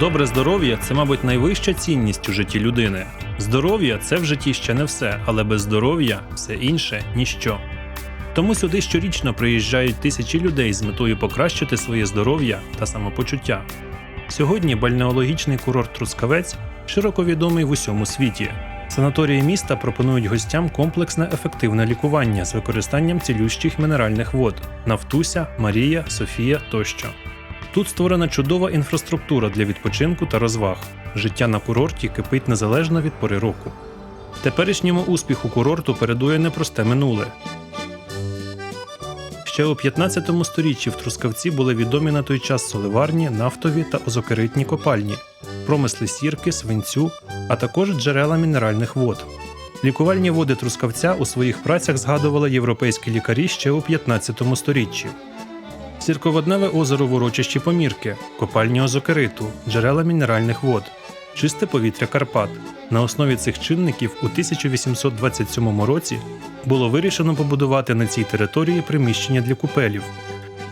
Добре здоров'я це, мабуть, найвища цінність у житті людини. Здоров'я це в житті ще не все, але без здоров'я все інше ніщо. Тому сюди щорічно приїжджають тисячі людей з метою покращити своє здоров'я та самопочуття. Сьогодні бальнеологічний курорт Трускавець широко відомий в усьому світі. Санаторії міста пропонують гостям комплексне ефективне лікування з використанням цілющих мінеральних вод Нафтуся, Марія, Софія тощо. Тут створена чудова інфраструктура для відпочинку та розваг. Життя на курорті кипить незалежно від пори року. Теперішньому успіху курорту передує непросте минуле. Ще у 15 сторіччі в Трускавці були відомі на той час соливарні, нафтові та озокеритні копальні, промисли сірки, свинцю, а також джерела мінеральних вод. Лікувальні води Трускавця у своїх працях згадували європейські лікарі ще у 15 сторіччі. Сірководневе озеро в урочищі Помірки, копальні озокериту, джерела мінеральних вод, чисте повітря Карпат. На основі цих чинників у 1827 році було вирішено побудувати на цій території приміщення для купелів.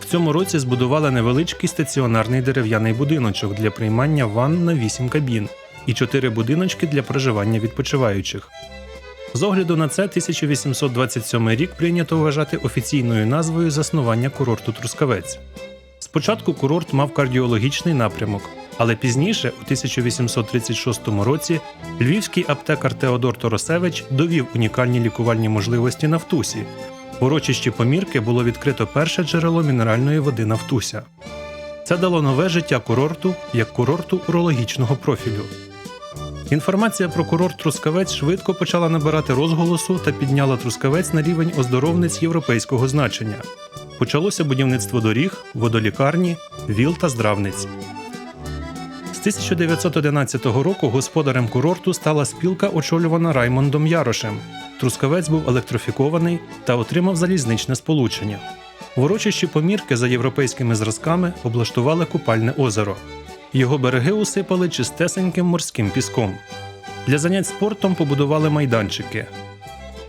В цьому році збудували невеличкий стаціонарний дерев'яний будиночок для приймання ванн на 8 кабін і 4 будиночки для проживання відпочиваючих. З огляду на це 1827 рік прийнято вважати офіційною назвою заснування курорту Трускавець. Спочатку курорт мав кардіологічний напрямок, але пізніше, у 1836 році, львівський аптекар Теодор Торосевич довів унікальні лікувальні можливості Нафтусі. В урочищі Помірки було відкрито перше джерело мінеральної води Нафтуся. Це дало нове життя курорту як курорту урологічного профілю. Інформація про курорт Трускавець швидко почала набирати розголосу та підняла Трускавець на рівень оздоровниць європейського значення. Почалося будівництво доріг, водолікарні, віл та здравниць. З 1911 року господарем курорту стала спілка, очолювана Раймондом Ярошем. Трускавець був електрифікований та отримав залізничне сполучення. В урочищі Помірки за європейськими зразками облаштували купальне озеро. Його береги усипали чистесеньким морським піском. Для занять спортом побудували майданчики.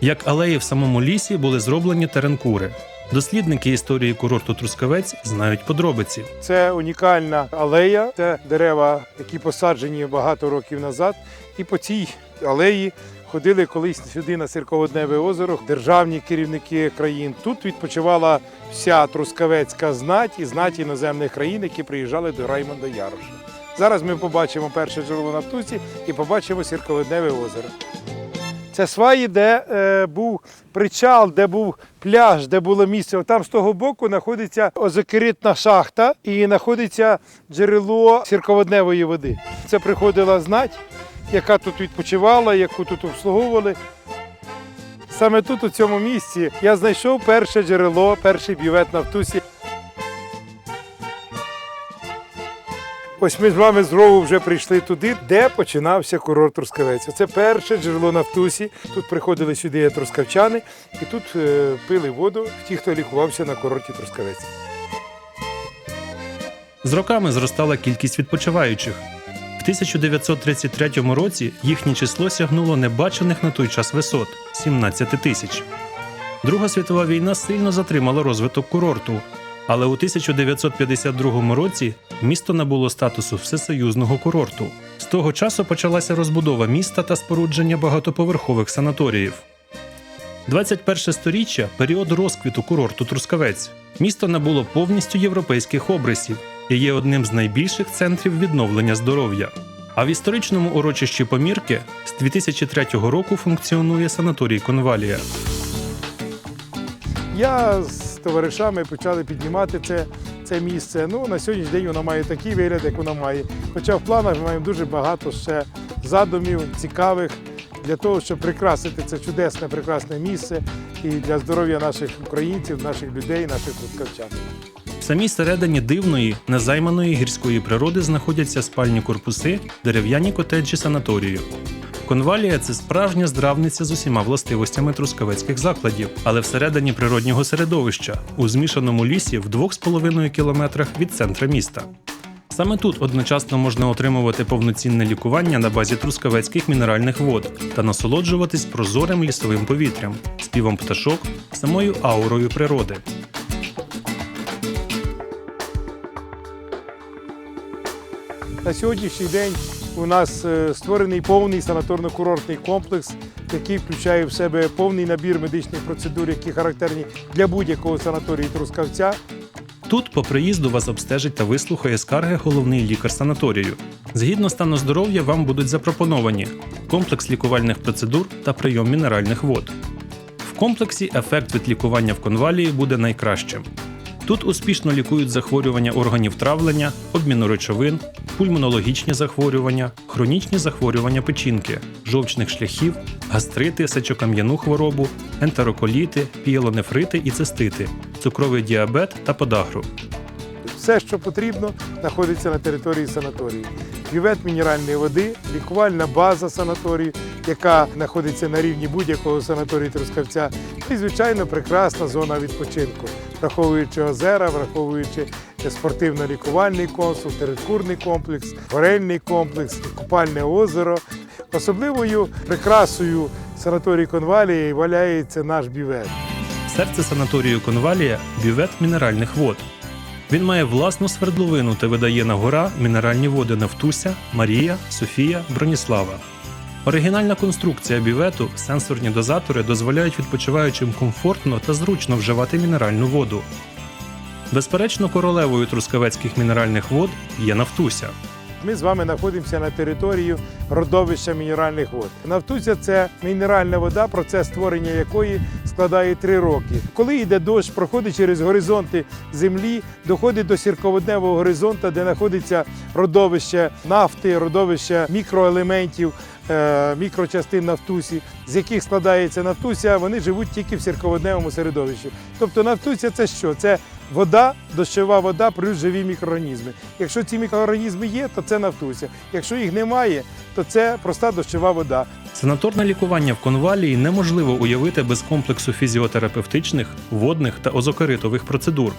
Як алеї в самому лісі були зроблені теренкури. Дослідники історії курорту Трускавець знають подробиці. Це унікальна алея, це дерева, які посаджені багато років назад. І по цій алеї ходили колись сюди на Сірководневе озеро державні керівники країн. Тут відпочивала вся трускавецька знать і знать іноземних країн, які приїжджали до Раймонда Яроша. Зараз ми побачимо перше джерело на Птусі і побачимо Сірководневе озеро. Це сваї, де е, був причал, де був пляж, де було місце. Там з того боку знаходиться озокеритна шахта і знаходиться джерело сірководневої води. Це приходила знать, яка тут відпочивала, яку тут обслуговували. Саме тут, у цьому місці, я знайшов перше джерело, перший бювет на втусі. Ось ми з вами знову вже прийшли туди, де починався курорт Трускавець. Це перше джерело на втусі. Тут приходили сюди трускавчани і тут е, пили воду ті, хто лікувався на курорті Трускавець. З роками зростала кількість відпочиваючих. В 1933 році їхнє число сягнуло небачених на той час висот 17 тисяч. Друга світова війна сильно затримала розвиток курорту, але у 1952 році місто набуло статусу всесоюзного курорту. З того часу почалася розбудова міста та спорудження багатоповерхових санаторіїв. 21 сторіччя період розквіту курорту Трускавець. Місто набуло повністю європейських обрисів і є одним з найбільших центрів відновлення здоров'я. А в історичному урочищі Помірки з 2003 року функціонує санаторій Конвалія. Я з товаришами почали піднімати це, це місце. Ну, на сьогоднішній день воно має такий вигляд, як воно має. Хоча в планах ми маємо дуже багато ще задумів, цікавих для того, щоб прикрасити це чудесне, прекрасне місце і для здоров'я наших українців, наших людей, наших трускавчан. В самій середині дивної, незайманої гірської природи знаходяться спальні корпуси, дерев'яні котеджі санаторію. Конвалія це справжня здравниця з усіма властивостями трускавецьких закладів, але всередині природнього середовища, у змішаному лісі в 2,5 кілометрах від центра міста. Саме тут одночасно можна отримувати повноцінне лікування на базі трускавецьких мінеральних вод та насолоджуватись прозорим лісовим повітрям, співом пташок, самою аурою природи. На сьогоднішній день у нас е, створений повний санаторно-курортний комплекс, який включає в себе повний набір медичних процедур, які характерні для будь-якого санаторію Трускавця. Тут по приїзду вас обстежить та вислухає скарги головний лікар санаторію. Згідно стану здоров'я, вам будуть запропоновані комплекс лікувальних процедур та прийом мінеральних вод. В комплексі ефект від лікування в конвалії буде найкращим. Тут успішно лікують захворювання органів травлення, обміну речовин, пульмонологічні захворювання, хронічні захворювання печінки, жовчних шляхів, гастрити, сечокам'яну хворобу, ентероколіти, пієлонефрити і цистити, цукровий діабет та подагру. Все, що потрібно, знаходиться на території санаторії. Бювет мінеральної води, лікувальна база санаторію, яка знаходиться на рівні будь-якого санаторію Трускавця, і, звичайно, прекрасна зона відпочинку, враховуючи озера, враховуючи спортивно-лікувальний комплекс, територійний комплекс, горельний комплекс, купальне озеро. Особливою прикрасою санаторії Конвалії валяється наш бювет. Серце санаторію Конвалія бювет мінеральних вод. Він має власну свердловину та видає на гора мінеральні води Нафтуся, Марія, Софія, Броніслава. Оригінальна конструкція бювету, сенсорні дозатори дозволяють відпочиваючим комфортно та зручно вживати мінеральну воду. Безперечно, королевою трускавецьких мінеральних вод є Нафтуся. Ми з вами знаходимося на території родовища мінеральних вод. Нафтуся це мінеральна вода, процес створення якої складає три роки. Коли йде дощ, проходить через горизонти землі, доходить до сірководневого горизонту, де знаходиться родовище нафти, родовище мікроелементів. е, Мікрочастин нафтусі, з яких складається нафтуся, вони живуть тільки в сірководневому середовищі. Тобто нафтуся це що? Це вода, дощова вода плюс живі мікроорганізми. Якщо ці мікроорганізми є, то це нафтуся. Якщо їх немає, то це проста дощова вода. Санаторне лікування в конвалії неможливо уявити без комплексу фізіотерапевтичних, водних та озокеритових процедур.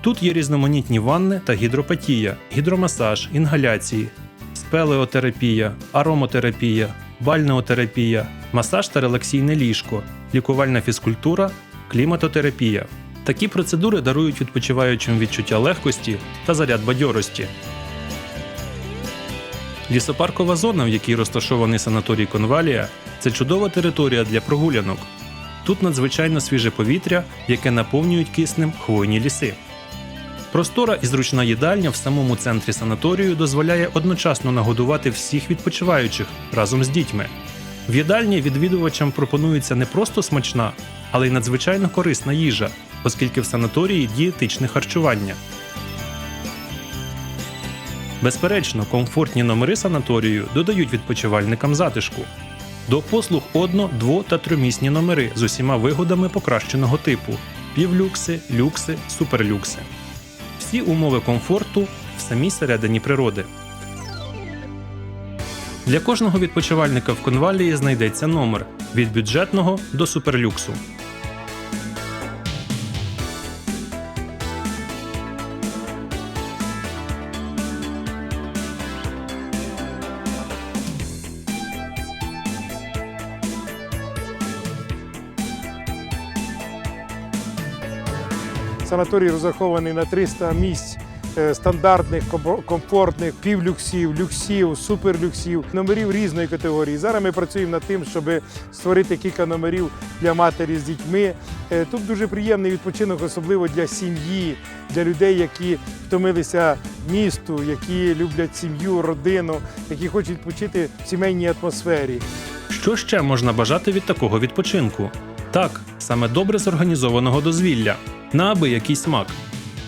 Тут є різноманітні ванни та гідропатія, гідромасаж, інгаляції, спелеотерапія, аромотерапія, бальнеотерапія, масаж та релаксійне ліжко, лікувальна фізкультура, кліматотерапія. Такі процедури дарують відпочиваючим відчуття легкості та заряд бадьорості. Лісопаркова зона, в якій розташований санаторій Конвалія, це чудова територія для прогулянок. Тут надзвичайно свіже повітря, яке наповнюють киснем хвойні ліси. Простора і зручна їдальня в самому центрі санаторію дозволяє одночасно нагодувати всіх відпочиваючих разом з дітьми. В їдальні відвідувачам пропонується не просто смачна, але й надзвичайно корисна їжа, оскільки в санаторії дієтичне харчування. Безперечно, комфортні номери санаторію додають відпочивальникам затишку. До послуг одно, дво та тримісні номери з усіма вигодами покращеного типу: півлюкси, люкси, суперлюкси. Всі умови комфорту в самій середині природи. Для кожного відпочивальника в конвалії знайдеться номер від бюджетного до суперлюксу. Санаторій розрахований на 300 місць е, стандартних, комфортних, півлюксів, люксів, суперлюксів, номерів різної категорії. Зараз ми працюємо над тим, щоб створити кілька номерів для матері з дітьми. Е, Тут дуже приємний відпочинок, особливо для сім'ї, для людей, які втомилися місту, які люблять сім'ю, родину, які хочуть відпочити в сімейній атмосфері. Що ще можна бажати від такого відпочинку? Так, саме добре зорганізованого дозвілля, на аби який смак.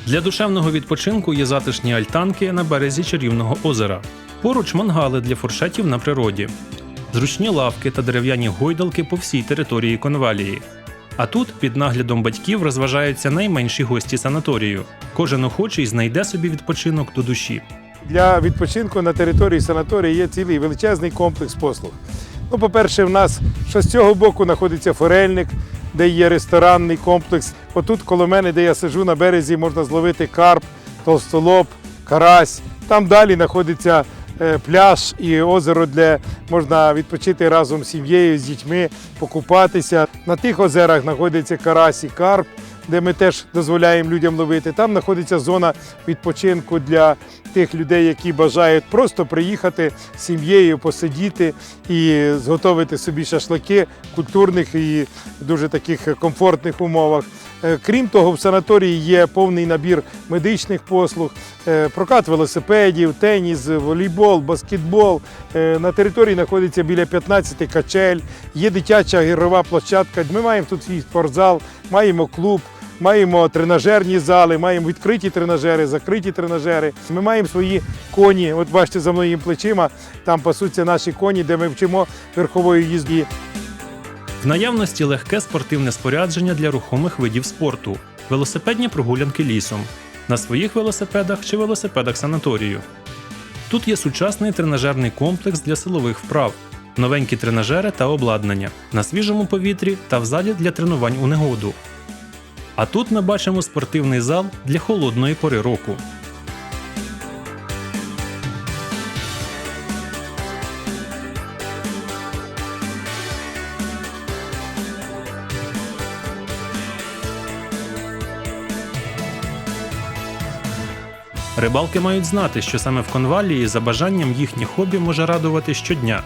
Для душевного відпочинку є затишні альтанки на березі чарівного озера. Поруч мангали для фуршетів на природі, зручні лавки та дерев'яні гойдалки по всій території конвалії. А тут під наглядом батьків розважаються найменші гості санаторію. Кожен охочий знайде собі відпочинок до душі. Для відпочинку на території санаторію є цілий величезний комплекс послуг. Ну, по-перше, в нас що з цього боку знаходиться форельник, де є ресторанний комплекс. Отут коло мене, де я сижу на березі, можна зловити карп, толстолоб, карась. Там далі знаходиться е, пляж і озеро, де можна відпочити разом з сім'єю, з дітьми, покупатися. На тих озерах знаходиться карась і карп. Де ми теж дозволяємо людям ловити. Там знаходиться зона відпочинку для тих людей, які бажають просто приїхати з сім'єю, посидіти і зготовити собі шашлики в культурних і дуже таких комфортних умовах. Е, Крім того, в санаторії є повний набір медичних послуг, е, прокат велосипедів, теніс, волейбол, баскетбол. Е, На території знаходиться біля 15 качель, є дитяча ігрова площадка. Ми маємо тут свій спортзал, маємо клуб. Маємо тренажерні зали, маємо відкриті тренажери, закриті тренажери. Ми маємо свої коні. От бачите, за моїм плечима там пасуться наші коні, де ми вчимо верхової їзді. В наявності легке спортивне спорядження для рухомих видів спорту, велосипедні прогулянки лісом, на своїх велосипедах чи велосипедах санаторію. Тут є сучасний тренажерний комплекс для силових вправ, новенькі тренажери та обладнання на свіжому повітрі та в залі для тренувань у негоду. А тут ми бачимо спортивний зал для холодної пори року. Рибалки мають знати, що саме в конвалії за бажанням їхнє хобі може радувати щодня.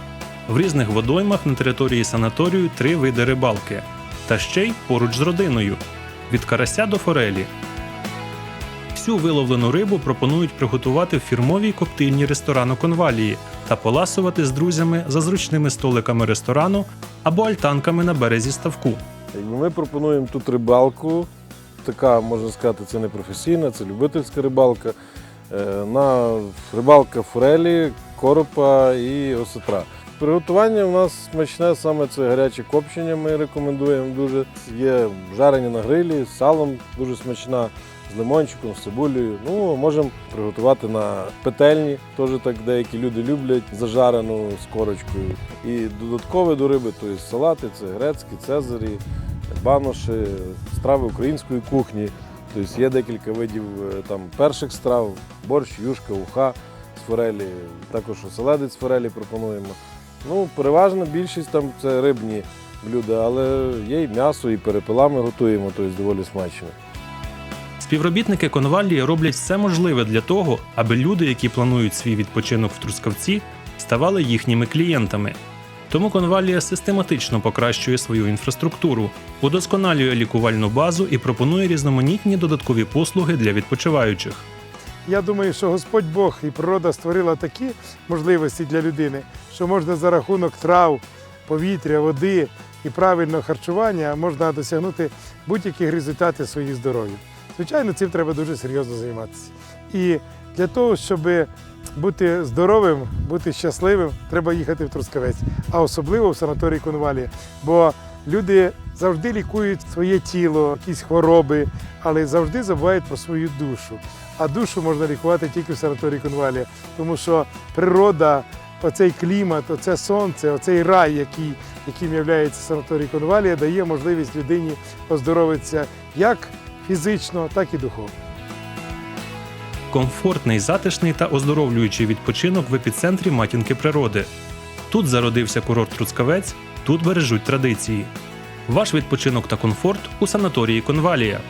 В різних водоймах на території санаторію три види рибалки, та ще й поруч з родиною від карася до форелі. Всю виловлену рибу пропонують приготувати в фірмовій коптильні ресторану конвалії та поласувати з друзями за зручними столиками ресторану або альтанками на березі ставку. Ми пропонуємо тут рибалку. Така, можна сказати, це не професійна, це любительська рибалка. Е, На рибалка форелі, коропа і осетра. Приготування у нас смачне саме це гаряче копчення. Ми рекомендуємо дуже. Є жарені на грилі, з салом дуже смачна, з лимончиком, з цибулею. Ну, можемо приготувати на петельні, теж так деякі люди люблять зажарену з корочкою. І додаткове до риби, тобто салати, це грецькі, цезарі, баноші, страви української кухні. Тобто є декілька видів е, там перших страв, борщ, юшка, уха з форелі, також оселедець форелі пропонуємо. Ну, переважна більшість там це рибні блюда, але є і м'ясо, і перепила ми готуємо, тобто доволі смачно. Співробітники конвалії роблять все можливе для того, аби люди, які планують свій відпочинок в Трускавці, ставали їхніми клієнтами. Тому конвалія систематично покращує свою інфраструктуру, удосконалює лікувальну базу і пропонує різноманітні додаткові послуги для відпочиваючих. Я думаю, що Господь Бог і природа створила такі можливості для людини, що можна за рахунок трав, повітря, води і правильного харчування можна досягнути будь-яких результатів своїх здоров'я. Звичайно, цим треба дуже серйозно займатися. І для того, щоб бути здоровим, бути щасливим, треба їхати в Трускавець, а особливо в санаторій Конвалія. Бо люди завжди лікують своє тіло, якісь хвороби, але завжди забувають про свою душу. А душу можна лікувати тільки в санаторії Конвалія, тому що природа, оцей клімат, оце сонце, оцей рай, який, яким є санаторій Конвалія, дає можливість людині оздоровитися як фізично, так і духовно. Комфортний, затишний та оздоровлюючий відпочинок в епіцентрі матінки природи. Тут зародився курорт Трускавець, тут бережуть традиції. Ваш відпочинок та комфорт у санаторії Конвалія.